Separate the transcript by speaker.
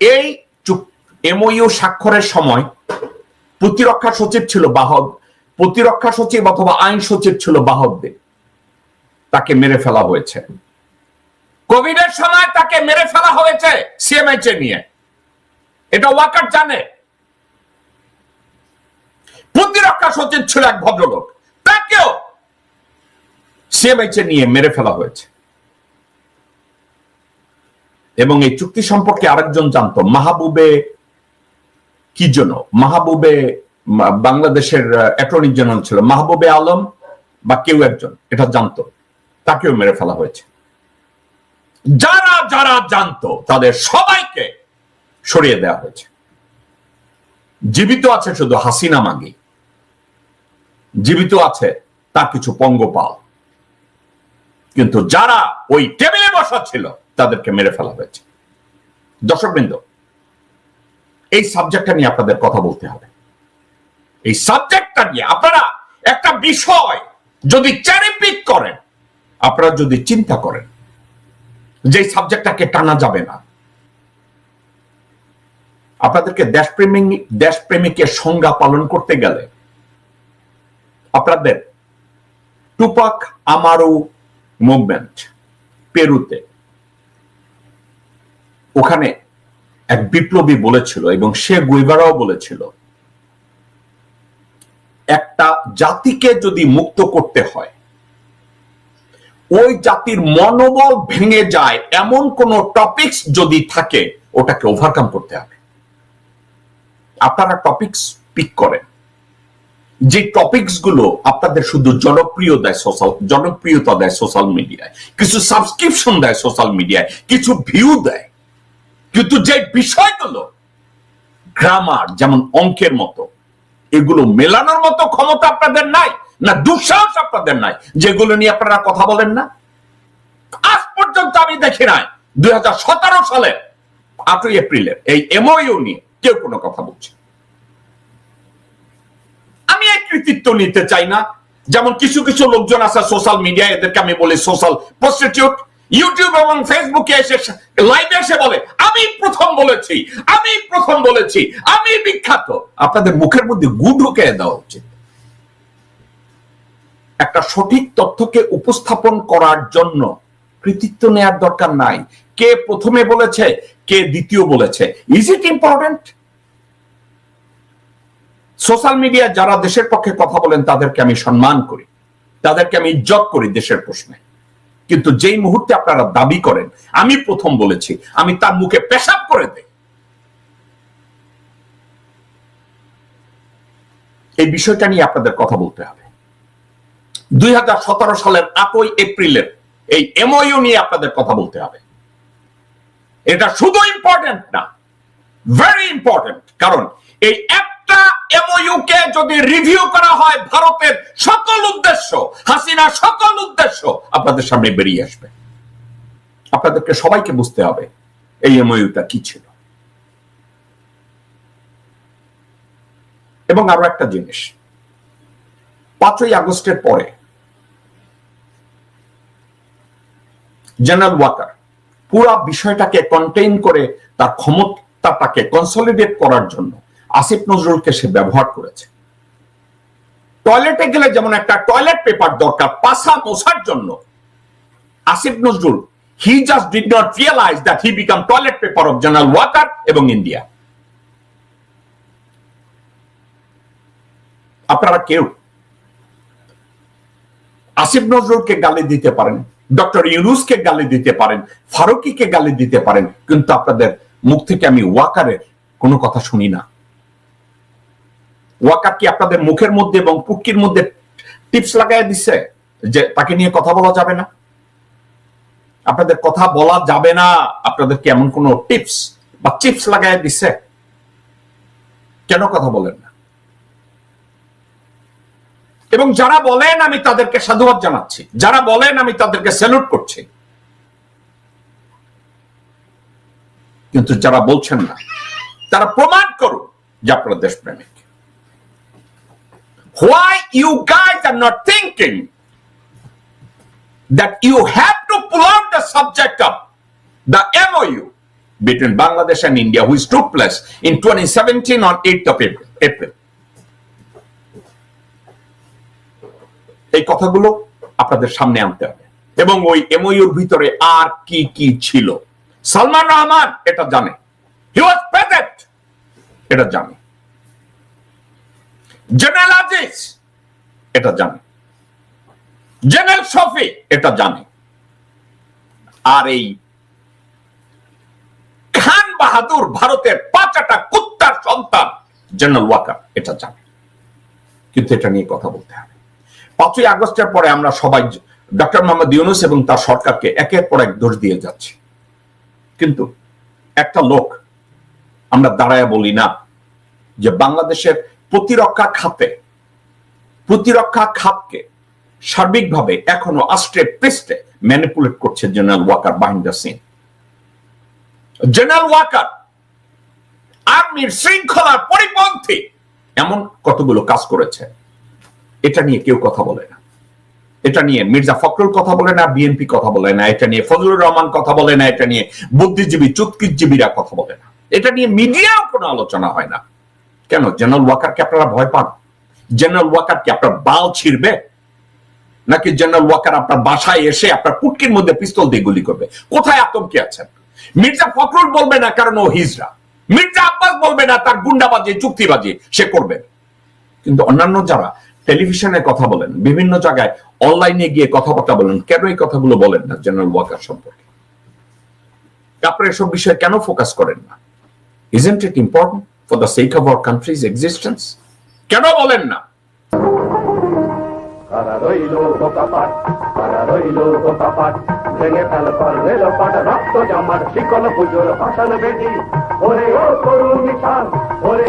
Speaker 1: এই এমওইউ স্বাক্ষরের সময় প্রতিরক্ষা সচিব ছিল বাহদ প্রতিরক্ষা সচিব অথবা আইন সচিব ছিল বাহদ্দিন তাকে মেরে ফেলা হয়েছে। কোভিড এর সময় তাকে মেরে ফেলা হয়েছে সিএমএইচ এ নিয়ে। এটা ওয়াকার জানে। প্রতিরক্ষা সচিব ছিল এক ভদ্রলোক। তাকেও সিএমএইচ এ নিয়ে মেরে ফেলা হয়েছে। এবং এই চুক্তি সম্পর্কে আরেকজন জানতো, মাহবুবে কি জন্য? মাহবুবে বাংলাদেশের অ্যাটর্নি জেনারেল ছিল। মাহবুবে আলম বা কেউ একজন, এটা জানতো। তাকেও মেরে ফেলা হয়েছে। যারা যারা জানতো, তাদের সবাইকে সরিয়ে দেওয়া হয়েছে। জীবিত আছে শুধু হাসিনা মাগি। জীবিত আছে তার কিছু পঙ্গপাল। কিন্তু যারা ওই টেবিলে বসা ছিল, তাদেরকে মেরে ফেলা হয়েছে। দর্শকবৃন্দ, এই সাবজেক্টটা নিয়ে আপনাদের কথা বলতে হবে। এই সাবজেক্টটা নিয়ে আপনারা একটা বিষয় যদি চ্যারিপিক করেন, আপনারা যদি চিন্তা করেন, যে সাবজেক্টটাকে টানা যাবে না। আপনাদেরকে দেশপ্রেমিক দেশপ্রেমিকের সংজ্ঞা পালন করতে গেলে আপনাদের টুপাক আমারও মুভমেন্ট পেরুতে। ওখানে এক বিপ্লবী বলেছিল এবং সে গুইবারাও বলেছিল, একটা জাতিকে যদি মুক্ত করতে হয়, ওই জাতির মনোবল ভেঙে যায়, এমন কোন টপিকস যদি থাকে, ওটাকে ওভারকাম করতে হবে। আপনারা টপিকস পিক করেন। যে টপিকসগুলো আপনাদের শুধু জনপ্রিয় দেয় সোশ্যাল জনপ্রিয়তা দেয় সোশ্যাল মিডিয়ায় কিছু সাবস্ক্রিপশন দেয় সোশ্যাল মিডিয়ায় কিছু ভিউ দেয়। কিন্তু যে বিষয়গুলো গ্রামার যেমন অঙ্কের মতো, এগুলো মেলানোর মতো ক্ষমতা আপনাদের নাই, না দুঃসাহস আপনাদের নাই, যেগুলো নিয়ে আপনারা কথা বলেন না। আজ পর্যন্ত আমি দেখি নাই, দুই হাজার সতেরো সালে আটই এপ্রিলের এই এমওইউ নিয়ে কেউ কোনো কথা বলছে কৃতিত্ব নিতে চাই না। যেমন কিছু কিছু লোকজন আছে সোশ্যাল মিডিয়ায় এদেরকে আমি বলি সোশ্যাল প্রস্টিটিউট ইউটিউব এবং ফেসবুকে এসে লাইভে এসে বলে, আমি প্রথম বলেছি, আমি প্রথম বলেছি, আমি বিখ্যাত। আপনাদের মুখের মধ্যে গু ঢুকে দেওয়া উচিত। একটা সঠিক তথ্যকে উপস্থাপন করার জন্য কৃতিত্ব নেয়ার দরকার নাই। কে প্রথমে বলেছে, কে দ্বিতীয় বলেছে। Is it important social media যারা দেশের পক্ষে কথা বলেন, তাদেরকে আমি সম্মান করি। তাদেরকে আমি ইজ্জত করি দেশের প্রশ্নে। কিন্তু যেই মুহূর্তে আপনারা দাবি করেন, আমি প্রথম বলেছি, আমি তার মুখে পেশাব করে দেই। এই বিষয়টা নিয়ে আপনাদের কথা বলতে হবে। দুই হাজার সতেরো সালের আটই এপ্রিলের এই এমওইউ নিয়ে আপনাদের কথা বলতে হবে। এটা শুধু ইম্পর্টেন্ট না ভেরি ইম্পর্টেন্ট কারণ এই একটা এমওইউ কে যদি রিভিউ করা হয় ভারতের সকল উদ্দেশ্য, হাসিনা সকল উদ্দেশ্য, আপনাদের সামনে বেরিয়ে আসবে। আপনাদেরকে সবাইকে বুঝতে হবে, এই এমওইউটা কি ছিল। এবং আরও একটা জিনিস, পাঁচই আগস্টের পরে জেনারেল ওয়াকার পুরা বিষয়টাকে কন্টেইন করে তার ক্ষমতাটাকে কনসলিডেট করার জন্য আসিফ নজরুলকে সে ব্যবহার করেছে। টয়লেটে গেলে যেমন একটা টয়লেট পেপার দরকার পাশা মোছার জন্য। Asif Nazrul he just did not realize that he became toilet paper of general Waker এবং ইন্ডিয়া আপনারা কেউ আসিফ নজরুলকে গালি দিতে পারেন, ডক্টর ইউনুসকে গালি দিতে পারেন, ফারুকিকে গালি দিতে পারেন, কিন্তু আপনাদের মুখ থেকে আমি ওয়াকারের কোনো কথা শুনি না। ওয়াকার কি আপনাদের মুখের মধ্যে এবং পুটকির মধ্যে টিপস লাগাই দিচ্ছে যে তাকে নিয়ে কথা বলা যাবে না? আপনাদের কথা বলা যাবে না। আপনাদের কি এমন কোন টিপস বা চিপস লাগাই দিচ্ছে কেন কথা বলেন না? এবং যারা বলেন, আমি তাদেরকে সাধুবাদ জানাচ্ছি। যারা বলেন, আমি তাদেরকে স্যালুট করছি। কিন্তু যারা বলছেন না, তারা প্রমাণ করুন যে আপনারা দেশপ্রেমিক। Why you guys are not thinking that you have to pull out the subject of the MOU between Bangladesh and India, which took place in 2017 on 8th of April. এই কথাগুলো আপনাদের সামনে আনতে হবে এবং ওই এমওইউর ভিতরে আর কি কি ছিল সালমান রহমান এটা জানে হি ওয়াজ প্রেজেন্ট এটা জানে জেনারেল আজিজ এটা জানে। জেনারেল শফি এটা জানে। আর এই খান বাহাদুর ভারতের পাঁচাটা কুত্তার সন্তান জেনারেল ওয়াকার এটা জানে। কিন্তু এটা নিয়ে কথা বলতে হবে। পাঁচই আগস্টের পরে আমরা সবাই ডক্টর মোহাম্মদ ইউনুস এবং তার সরকারকে একের পর এক দোষ দিয়ে যাচ্ছি। কিন্তু একটা লোক, আমরা দাঁড়ায় বলি না যে বাংলাদেশের প্রতিরক্ষা খাতে। প্রতিরক্ষা খাতকে সার্বিকভাবে এখনও আষ্টে পৃষ্ঠে ম্যানিপুলেট করছে জেনারেল ওয়াকার বাহিনী দ্য সিন জেনারেল ওয়াকার আর্মির শৃঙ্খলার পরিপন্থী, এমন কতগুলো কাজ করেছে? এটা নিয়ে কেউ কথা বলে না। এটা নিয়ে মির্জা ফখরুল কথা বলে না, বিএনপি কথা বলে না, এটা নিয়ে ফজলুর রহমান কথা বলে না, এটা নিয়ে বুদ্ধিজীবী চুৎকিজীবীরা কথা বলে না। এটা নিয়ে মিডিয়াও কোনো আলোচনা হয় না। কেন? জেনারেল ওয়াকারকে আপনারা ভয় পান? জেনারেল ওয়াকারকে আপনার বাল ছিড়বে? নাকি জেনারেল ওয়াকার আপনার বাসায় এসে আপনার পুটকির মধ্যে পিস্তল দিয়ে গুলি করবে? কোথায় আতঙ্কে আছেন? মির্জা ফখরুল বলবে না কারণ ও হিজরা। মির্জা আব্বাস বলবে না তার গুন্ডাবাজি, চুক্তিবাজি, সে করবে। কিন্তু অন্যান্য যারা টেলিভিশনে কথা বলেন, বিভিন্ন জায়গায় অনলাইনে গিয়ে কথাবার্তা বলেন, কেন এই কথাগুলো বলেন না জেনারেল ওয়াকার সম্পর্কে? আপনারা এসব বিষয়ে কেন ফোকাস করেন না? Isn't it important for the sake of our country's existence কেন বলেন না?
Speaker 2: ওরে